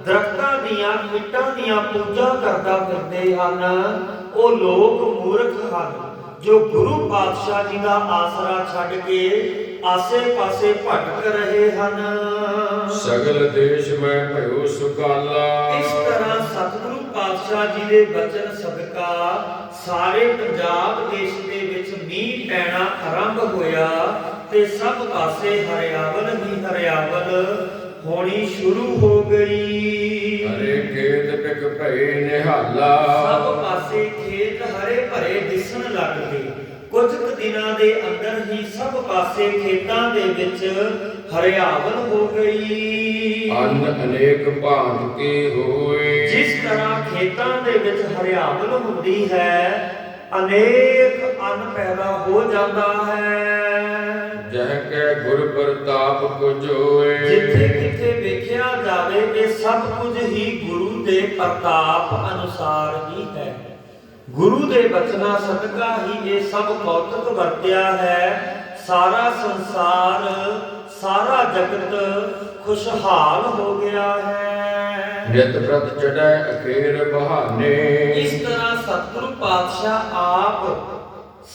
ਦਰਖਤਾਂ ਦੀਆਂ ਮਿੱਟਾਂ ਦੀਆਂ ਪੂਜਾ ਕਰਦਾ ਫਿਰਦੇ ਹਨ। ਉਹ ਲੋਕ ਮੂਰਖ ਹਨ, ਜੋ ਗੁਰੂ ਪਾਤਸ਼ਾਹ ਜੀ ਦਾ ਆਸਰਾ ਛੱਡ ਕੇ ਆਸੇ-ਪਾਸੇ ਭਟਕ ਰਹੇ ਹਨ। ਸਗਲ ਦੇਸ਼ ਮੈਂ ਭਇਓ ਸੁਕਾਲਾ। ਇਸ ਤਰ੍ਹਾਂ ਸਤਿਗੁਰੂ ਪਾਤਸ਼ਾਹ ਜੀ ਦੇ ਬਚਨ ਸਦਕਾ ਸਾਰੇ ਪੰਜਾਬ ਦੇਸ਼ ਦੇ ਵਿੱਚ ਮੀਂਹ ਪੈਣਾ ਆਰੰਭ ਹੋਇਆ ਤੇ ਸਭ ਪਾਸੇ ਹਰਿਆਵਲ ਹੀ ਹਰਿਆਵਲ ਹੋਣੀ ਸ਼ੁਰੂ ਹੋ ਗਈ। ਹਰੇ ਖੇਤ ਪਿਕ ਭਏ ਨਿਹਾਲਾ। ਸਭ ਪਾਸੇ ਖੇਤ ਹਰੇ ਭਰੇ ਦਿਸਣ ਲੱਗ ਗਏ। ਕੁਝ ਕੁ ਦਿਨਾਂ ਦੇ ਅੰਦਰ ਹੀ ਸਭ ਪਾਸੇ ਖੇਤਾਂ ਦੇ ਵਿੱਚ ਹਰਿਆਵਲ ਹੋ ਗਈ। ਅੰਨ ਅਨੇਕ ਭਾਂਤ ਕੀ ਹੋਏ। ਜਿਸ ਤਰ੍ਹਾਂ ਖੇਤਾਂ ਦੇ ਵਿੱਚ ਹਰਿਆਵਲ ਹੁੰਦੀ ਹੈ ਅਨੇਕ ਅੰਨ ਪੈਦਾ ਹੋ ਜਾਂਦਾ ਹੈ। ਜਹ ਕੈ ਗੁਰ ਪ੍ਰਤਾਪ ਕੁਜੋਏ ਜਿੱਥੇ ਕਿਥੇ ਵੇਖਿਆ ਜਾਵੇ ਇਹ ਸਭ ਕੁਝ ਹੀ ਗੁਰੂ ਦੇ ਪ੍ਰਤਾਪ ਅਨੁਸਾਰ ਹੀ ਹੈ। ਗੁਰੂ ਦੇ ਬਚਨਾਂ ਸਦਕਾ ਹੀ ਇਹ ਸਭ ਕੌਤਕ ਵਰਤਿਆ ਹੈ। ਸਾਰਾ ਸੰਸਾਰ ਸਾਰਾ ਜਗਤ ਖੁਸ਼ਹਾਲ ਹੋ ਗਿਆ ਹੈ। ਨਿਤ ਪ੍ਰਤ ਚੜੈ ਅਖੇਰ ਬਹਾਨੇ। ਇਸ ਤਰ੍ਹਾਂ ਸਤਿਗੁਰੂ ਪਾਤਸ਼ਾਹ ਆਪ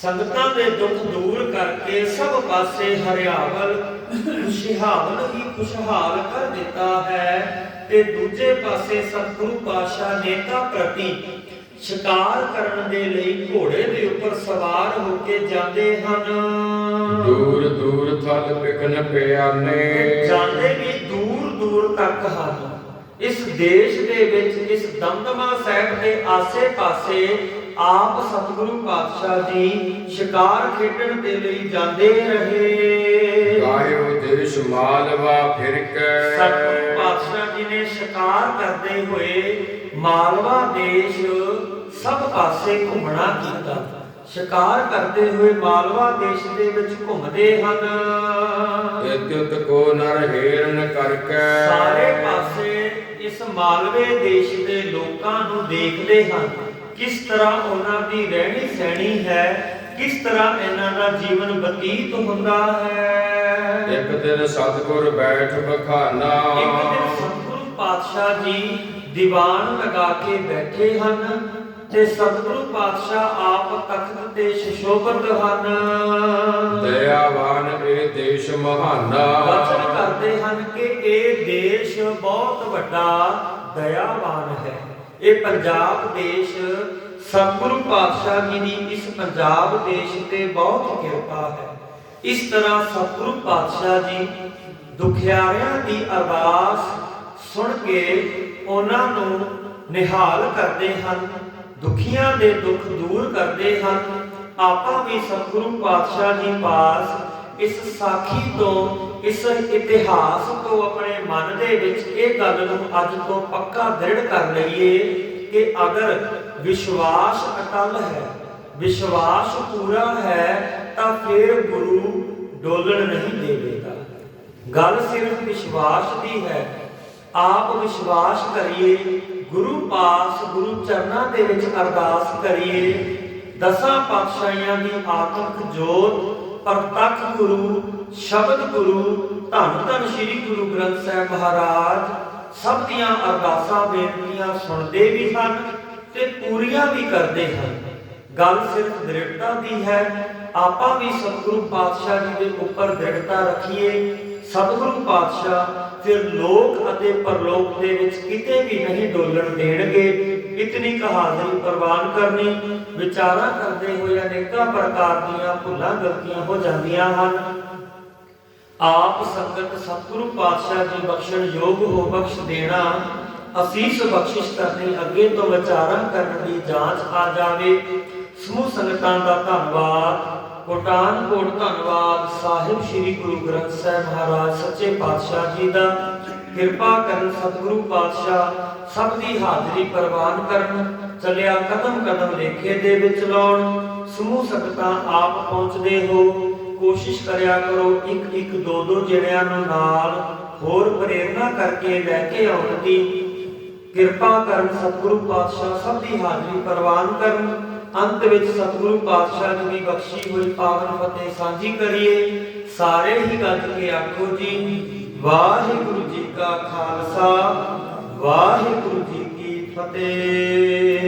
ਸੰਗਤਾਂ ਦੇ ਦੁੱਖ ਦੂਰ ਕਰਕੇ ਸਭ ਪਾਸੇ ਹਰਿਆਵਲ ਖੁਸ਼ਹਾਲ ਹੀ ਖੁਸ਼ਹਾਲ ਕਰ ਦਿੱਤਾ ਹੈ ਤੇ ਦੂਜੇ ਪਾਸੇ ਸਤਿਗੁਰੂ ਪਾਤਸ਼ਾਹ ਨੇਤਾ ਪ੍ਰਤੀ ਸ਼ਿਕਾਰ ਕਰਨ ਦੇ ਲਈ ਘੋੜੇ ਦੇ ਉੱਪਰ ਸਵਾਰ ਹੋ ਕੇ ਜਾਂਦੇ ਹਨ। ਦੂਰ ਦੂਰ ਥਲ ਪਿਕਨ ਪਿਆਨੇ। ਜਾਂਦੇ ਵੀ ਦੂਰ ਦੂਰ ਤੱਕ ਹਨ। ਇਸ ਦੇਸ਼ ਦੇ ਵਿੱਚ ਇਸ ਦਮਦਮਾ ਸਾਹਿਬ ਦੇ ਆਸੇ-ਪਾਸੇ ਆਪ ਸਤਿਗੁਰੂ ਪਾਤਸ਼ਾਹ ਜੀ ਸ਼ਿਕਾਰ ਖੇਡਣ ਦੇ ਲਈ ਜਾਂਦੇ ਰਹੇ। ਗਾਇਓ ਦੇਸ਼ ਮਾਲਵਾ ਫਿਰ ਸਤਿਗੁਰੂ ਪਾਤਸ਼ਾਹ ਜੀ ਨੇ ਸ਼ਿਕਾਰ ਕਰਦੇ ਹੋਏ ਮਾਲਵਾ ਦੇਸ਼ ਸਭ ਪਾਸੇ ਘੁੰਮਣਾ ਕੀਤਾ। ਸ਼ਿਕਾਰ ਕਰਦੇ ਹੋਏ ਮਾਲਵਾ ਦੇਸ਼ ਦੇ ਵਿੱਚ ਘੁੰਮਦੇ ਹਨ। ਇਤਿਉਤ ਕੋ ਨਰ ਹੇਰਨ ਕਰ ਕੈ ਸਾਰੇ ਪਾਸੇ ਇਸ ਮਾਲਵੇ ਦੇਸ਼ ਦੇ ਲੋਕਾਂ ਨੂੰ ਦੇਖਦੇ ਹਨ। ਕਿਸ ਤਰ੍ਹਾਂ ਉਹਨਾਂ ਦੀ ਰਹਿਣੀ ਸਹਿਣੀ ਹੈ ਕਿਸ ਤਰ੍ਹਾਂ ਇਹਨਾਂ ਦਾ ਜੀਵਨ ਬਤੀਤ ਹੁੰਦਾ ਹੈ। ਇੱਕ ਦਿਨ ਸਤਿਗੁਰ ਬੈਠ ਬਖਾਨਾ। ਇੱਕ ਦਿਨ ਸਤਿਗੁਰੂ ਪਾਤਸ਼ਾਹ ਜੀ ਦੀਵਾਨ ਲਗਾ ਕੇ ਬੈਠੇ ਹਨ। ਤੇ ਸਤਿਗੁਰੂ ਪਾਤਸ਼ਾਹ ਆਪ ਤਖਤ ਤੇ ਸ਼ੋਭਤ ਹਨ। ਦਇਆਵਾਨ ਇਹ ਦੇਸ਼ ਮਹਾਨਾ। ਵਚਨ ਕਰਦੇ ਹਨ ਕਿ ਇਹ ਦੇਸ਼ ਬਹੁਤ ਵੱਡਾ ਦਇਆਵਾਨ ਹੈ। ਇਹ ਪੰਜਾਬ ਦੇਸ਼ ਸਤਿਗੁਰੂ ਪਾਤਸ਼ਾਹ ਜੀ ਦੀ ਇਸ ਪੰਜਾਬ ਦੇਸ਼ ਤੇ ਬਹੁਤ ਕਿਰਪਾ ਹੈ। ਇਸ ਤਰ੍ਹਾਂ ਸਤਿਗੁਰੂ ਪਾਤਸ਼ਾਹ ਜੀ ਦੁਖਿਆਰਿਆਂ ਦੀ ਅਰਦਾਸ ਸੁਣ ਕੇ ਉਹਨਾਂ ਨੂੰ ਨਿਹਾਲ ਕਰਦੇ ਹਨ। ਦੁਖੀਆਂ ਦੇ ਦੁੱਖ ਦੂਰ ਕਰਦੇ ਹਨ। ਆਪਾਂ ਵੀ ਸਤਿਗੁਰੂ ਪਾਤਸ਼ਾਹ ਜੀ ਪਾਸ ਇਸ ਸਾਖੀ ਤੋਂ, ਇਸ ਇਤਿਹਾਸ ਤੋਂ ਆਪਣੇ ਮਨ ਦੇ ਵਿੱਚ ਇਹ ਗੱਲ ਨੂੰ ਅੱਜ ਤੋਂ ਪੱਕਾ ਦ੍ਰਿੜ ਕਰ ਲਈਏ ਕਿ ਅਗਰ ਵਿਸ਼ਵਾਸ ਅਟਲ ਹੈ, ਵਿਸ਼ਵਾਸ ਪੂਰਾ ਹੈ, ਤਾਂ ਫਿਰ ਗੁਰੂ ਡੋਲਣ ਨਹੀਂ ਦੇਵੇਗਾ। ਗੱਲ ਸਿਰਫ ਵਿਸ਼ਵਾਸ ਦੀ ਹੈ ਆਪ ਵਿਸ਼ਵਾਸ ਕਰੀਏ, ਗੁਰੂ ਪਾਸ ਗੁਰੂ ਚਰਨਾਂ ਦੇ ਵਿੱਚ ਅਰਦਾਸ ਕਰੀਏ। ਦਸਾਂ ਪਾਤਸ਼ਾਹੀਆਂ ਦੀ ਆਤਮਿਕ ਜੋਤ ਪ੍ਰਤੱਖ ਗੁਰੂ, ਸ਼ਬਦ ਗੁਰੂ, ਧੰਨ ਧੰਨ ਸ੍ਰੀ ਗੁਰੂ ਗ੍ਰੰਥ ਸਾਹਿਬ ਮਹਾਰਾਜ, ਸਭ ਦੀਆਂ ਅਰਦਾਸਾਂ, ਬੇਨਤੀਆਂ ਸੁਣਦੇ ਵੀ ਹਨ ਤੇ ਪੂਰੀਆਂ ਵੀ ਕਰਦੇ ਹਨ। ਗੱਲ ਸਿਰਫ ਦ੍ਰਿੜਤਾ ਦੀ ਹੈ। ਆਪਾਂ ਵੀ ਸਤਿਗੁਰੂ ਪਾਤਸ਼ਾਹ ਜੀ ਦੇ ਉੱਪਰ ਦ੍ਰਿੜਤਾ ਰੱਖੀਏ। ਸਤਿਗੁਰੂ ਪਾਤਸ਼ਾਹ ਫਿਰ ਲੋਕ ਅਤੇ ਪਰਲੋਕ ਦੇ ਵਿੱਚ ਕਿਤੇ ਵੀ ਨਹੀਂ ਡੋਲਣ ਦੇਣਗੇ, ਇਤਨੀ ਕਹਾਣੀ ਪ੍ਰਵਾਨ ਕਰਨੀ, ਵਿਚਾਰਾਂ ਕਰਦੇ ਹੋਏ ਅਨੇਕਾਂ ਪ੍ਰਕਾਰ ਦੀਆਂ ਭੁੱਲਾਂ ਗਲਤੀਆਂ ਹੋ ਜਾਂਦੀਆਂ ਹਨ। ਆਪ ਸੰਗਤ ਸਤਿਗੁਰੂ ਪਾਤਸ਼ਾਹ ਜੀ ਬਖਸ਼ਣ ਯੋਗ ਹੋ ਬਖਸ਼ ਦੇਣਾ, ਅਸੀਸ ਬਖਸ਼ਿਸ਼ ਕਰਨੀ, ਅੱਗੇ ਤੋਂ ਵਿਚਾਰਾਂ ਕਰਨ ਦੀ ਜਾਂਚ ਆ ਜਾਵੇ। ਸਮੂਹ ਸੰਗਤਾਂ ਦਾ ਧੰਨਵਾਦ। ਕੋਟਾਨ ਕੋਟ ਧੰਨਵਾਦ। ਸਾਹਿਬ ਸ੍ਰੀ ਗੁਰੂ ਗ੍ਰੰਥ ਸਾਹਿਬ ਮਹਾਰਾਜ, ਸੱਚੇ ਪਾਤਸ਼ਾਹ ਜੀ ਦਾ ਕਿਰਪਾ ਕਰਨ ਸਤਿਗੁਰੂ ਪਾਤਸ਼ਾਹ ਸਭ ਦੀ ਹਾਜ਼ਰੀ ਪ੍ਰਵਾਨ ਕਰਨ, ਚੱਲਿਆ ਕਦਮ ਕਦਮ ਲੇਖੇ ਦੇ ਵਿੱਚ ਲਾਉਣ, ਸਮੂਹ ਸੰਗਤਾਂ ਆਪ ਪਹੁੰਚਦੇ ਹੋ। ਕੋਸ਼ਿਸ਼ ਕਰਿਆ ਕਰੋ ਇੱਕ ਇੱਕ ਦੋ ਦੋ ਜਣਿਆਂ ਨੂੰ ਨਾਲ ਹੋਰ ਪ੍ਰੇਰਣਾ ਕਰਕੇ ਲੈ ਕੇ ਆਉਣ ਦੀ। ਕਿਰਪਾ ਕਰਨ ਸਤਿਗੁਰੂ ਪਾਤਸ਼ਾਹ ਸਭ ਦੀ ਹਾਜ਼ਰੀ ਪ੍ਰਵਾਨ ਕਰਨ ਅੰਤ ਵਿੱਚ ਸਤਿਗੁਰੂ ਪਾਤਸ਼ਾਹ ਜੀ ਦੀ ਬਖਸ਼ੀ ਹੋਈ ਪਾਵਨ ਫਤਿਹ ਸਾਂਝੀ ਕਰੀਏ। ਸਾਰੇ ਹੀ ਗੱਜ ਕੇ ਆਖੋ ਜੀ, ਵਾਹਿਗੁਰੂ ਜੀ ਕਾ ਖਾਲਸਾ, ਵਾਹਿਗੁਰੂ ਜੀ ਕੀ ਫਤਿਹ।